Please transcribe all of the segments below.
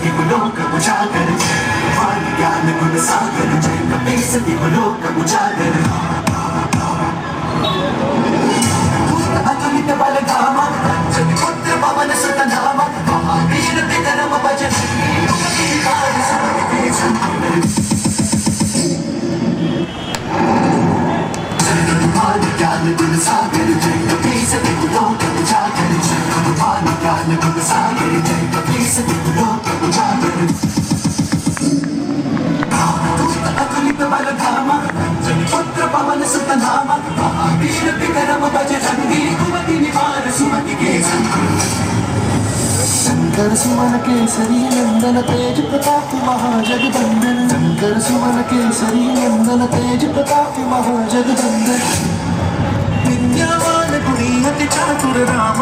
di gulo ka bujha kar wan gyan gun sagar ka paise di gulo ka bujha kar అతనిత బలగామ చని కొత్త పవన సుతనామ వీణ పితరమ భజన ज्ञान गुण सागर जय कपी से गुणों का जागर जय भगवान ज्ञान गुण सागर जय कपी से गुणों నామ వీర వికరమ భజ సంగీ కుమతి నివార సుమతి కేసరి. శంకర సుమన కేసరి నందన తేజ ప్రతాపి మహాజగబంధన శంకర సుమన కేసరి నందన తేజ ప్రతాపి మహాజగబంధన విద్యావాన గుణి అతి చాతుర రామ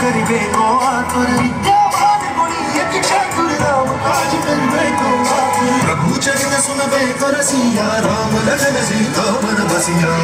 కరివే గో ఆతుర విద్యా सुन बे तो रसिया राम लखन सीता मन बसिया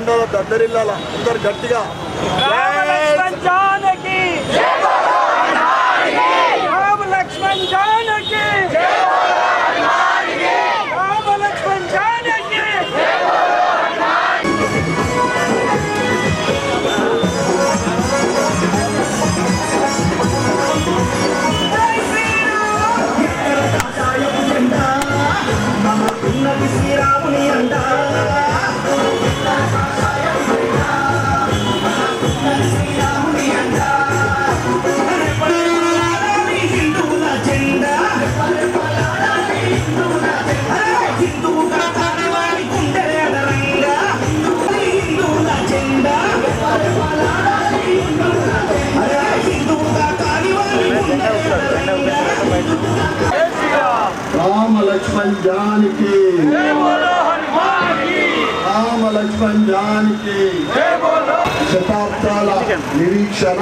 ఉండదో దద్దరిల్లాల? అందరు గట్టిగా. లక్ష్మణ్ రామ లక్ష్మణ్ శతాబ్దాల నిరీక్షణ.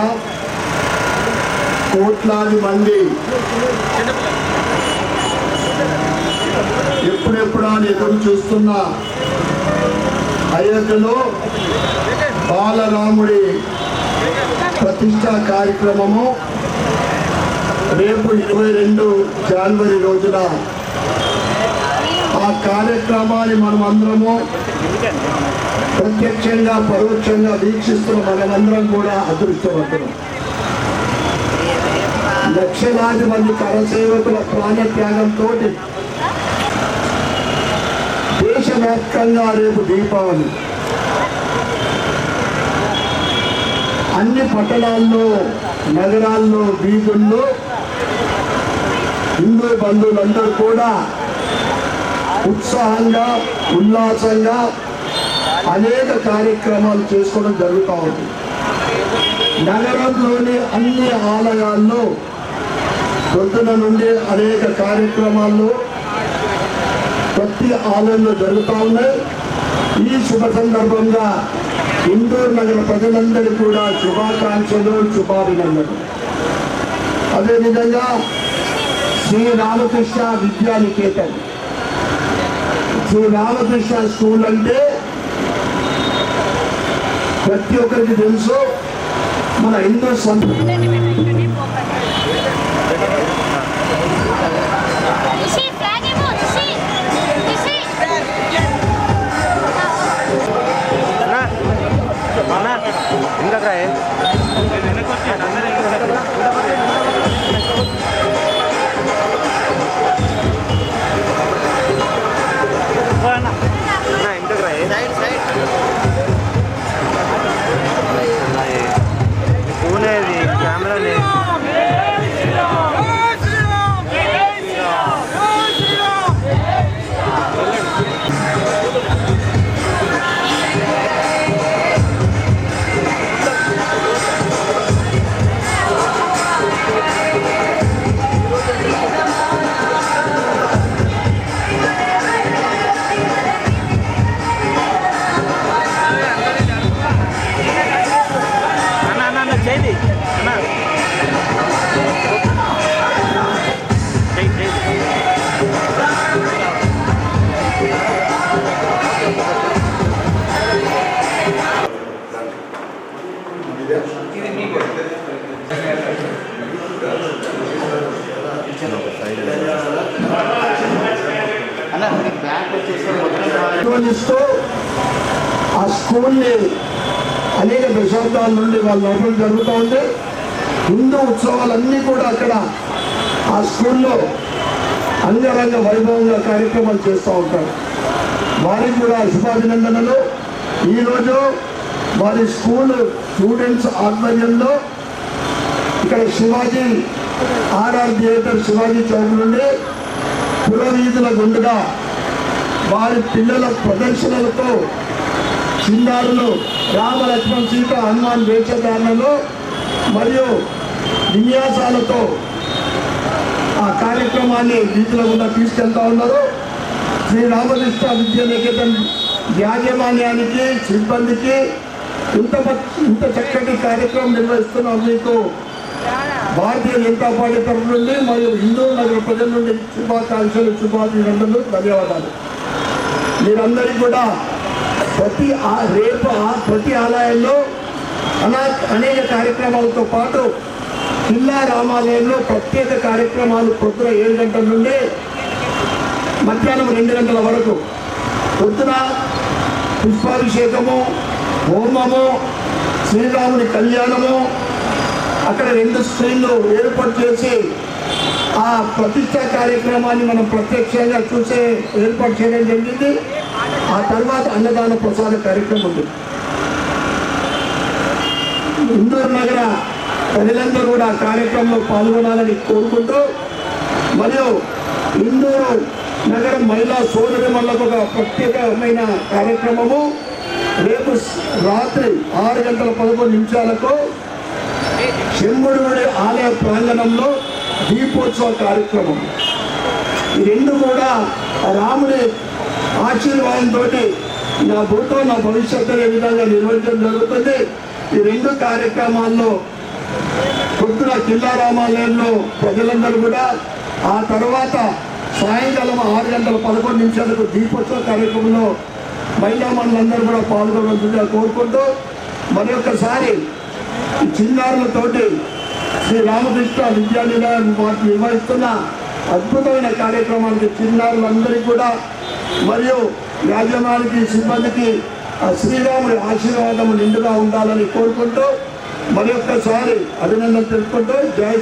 కోట్లాది మంది. ఎప్పుడెప్పుడా ఎదురు చూస్తున్న అయోధ్యలో బాలరాముడి ప్రతిష్టా కార్యక్రమము రేపు ఇరవై రెండు జనవరి రోజున ఆ కార్యక్రమాన్ని మనం అందరము ప్రత్యక్షంగా పరోక్షంగా వీక్షిస్తున్న మనమందరం కూడా అదృష్టవంతులం. లక్షలాది మంది కరసేవకుల ప్రాణత్యాగంతో దేశవ్యాప్తంగా రేపు దీపావళి. అన్ని పట్టణాల్లో నగరాల్లో వీధుల్లో హిందూ బంధువులందరూ కూడా ఉత్సాహంగా ఉల్లాసంగా అనేక కార్యక్రమాలు చేసుకోవడం జరుగుతూ ఉంది. నగరంలోని అన్ని ఆలయాల్లో పొద్దున నుండి అనేక కార్యక్రమాలు ప్రతి ఆలయంలో జరుగుతూ ఉన్నాయి. ఈ శుభ సందర్భంగా ఇందూరు నగర ప్రజలందరూ కూడా శుభాకాంక్షలు శుభాభినందనలు. అదేవిధంగా శ్రీ రామకృష్ణ విద్యానికేతన్ శ్రీ రామకృష్ణ స్కూల్ అంటే ప్రతి ఒక్కరికి తెలుసు. మన హిందూ సంప్రదాయం నిర్వహిస్తూ ఆ స్కూల్ని అనేక దశాబ్దాల నుండి వాళ్ళ లోపల జరుగుతూ ఉంది. హిందూ ఉత్సవాలన్నీ కూడా అక్కడ ఆ స్కూల్లో అంగరంగ వైభవంగా కార్యక్రమాలు చేస్తూ ఉంటారు. వారికి కూడా శుభాభినందనలు ఈరోజు వారి స్కూల్ స్టూడెంట్స్ ఆధ్వర్యంలో ఇక్కడ శివాజీ ఆర్ఆర్ థియేటర్ శివాజీ చౌక్ నుండి పురవీధుల గుండుగా వారి పిల్లల ప్రదర్శనలతో చిన్నారులు రామ లక్ష్మణ్ సీత హనుమాన్ వేషధారణలు మరియు విన్యాసాలతో ఆ కార్యక్రమాన్ని వీధిలో ఉన్న తీసుకెళ్తా ఉన్నారు. శ్రీ రామకృష్ణ విద్యా నికేతన్ యాజమాన్యానికి సిబ్బందికి ఇంత ఇంత చక్కటి కార్యక్రమం నిర్వహిస్తున్నాం మీకు. భారతీయ జనతా పార్టీ తరఫు నుండి మరియు హిందూ నగర ప్రజల నుండి శుభాకాంక్షలు శుభాభినందనలు ధన్యవాదాలు. మీరందరికీ కూడా ప్రతి రేపు ప్రతి ఆలయంలో అనా అనేక కార్యక్రమాలతో పాటు జిల్లా రామాలయంలో ప్రత్యేక కార్యక్రమాలు పొద్దున ఏడు గంటల నుండి మధ్యాహ్నం రెండు గంటల వరకు. పొద్దున పుష్పాభిషేకము హోమము శ్రీరాముని కళ్యాణము అక్కడ రెండు స్క్రీన్లు ఏర్పాటు చేసి ఆ ప్రతిష్ట కార్యక్రమాన్ని మనం ప్రత్యక్షంగా చూసే ఏర్పాటు చేయడం జరిగింది. ఆ తర్వాత అన్నదాన ప్రసాద కార్యక్రమం ఉంది. ఇందూరు నగర ప్రజలందరూ కూడా ఆ కార్యక్రమంలో పాల్గొనాలని కోరుకుంటూ మరియు ఇందూరు నగరం మహిళా సోదరి మళ్ళకు ఒక ప్రత్యేకమైన కార్యక్రమము. రేపు రాత్రి ఆరు గంటల పదకొండు నిమిషాలకు శంభుడి ఆలయ ప్రాంగణంలో దీపోత్సవ కార్యక్రమం. ఈ రెండు కూడా రాముడి ఆశీర్వాదంతో నా భూతం నా భవిష్యత్తు ఏ విధంగా నిర్వహించడం జరుగుతుంది. ఈ రెండు కార్యక్రమాల్లో పొద్దున కిల్లా రామాలయంలో ప్రజలందరూ కూడా ఆ తర్వాత సాయంకాలం ఆరు గంటల పదకొండు నిమిషాలకు దీపోత్సవ కార్యక్రమంలో మహిళా మండలందరూ కూడా పాల్గొనవలసిందిగా కోరుకుంటూ మరొకసారి చిన్నారులతోటి శ్రీ రామకృష్ణ విద్యానిలయం వాటి నిర్వహిస్తున్న అద్భుతమైన కార్యక్రమానికి చిన్నారులందరికీ కూడా మరియు యాజమానికి సిబ్బందికి ఆ శ్రీరాముడి ఆశీర్వాదం నిండుగా ఉండాలని కోరుకుంటూ మరొక్కసారి అభినందన తెలుపుకుంటూ జై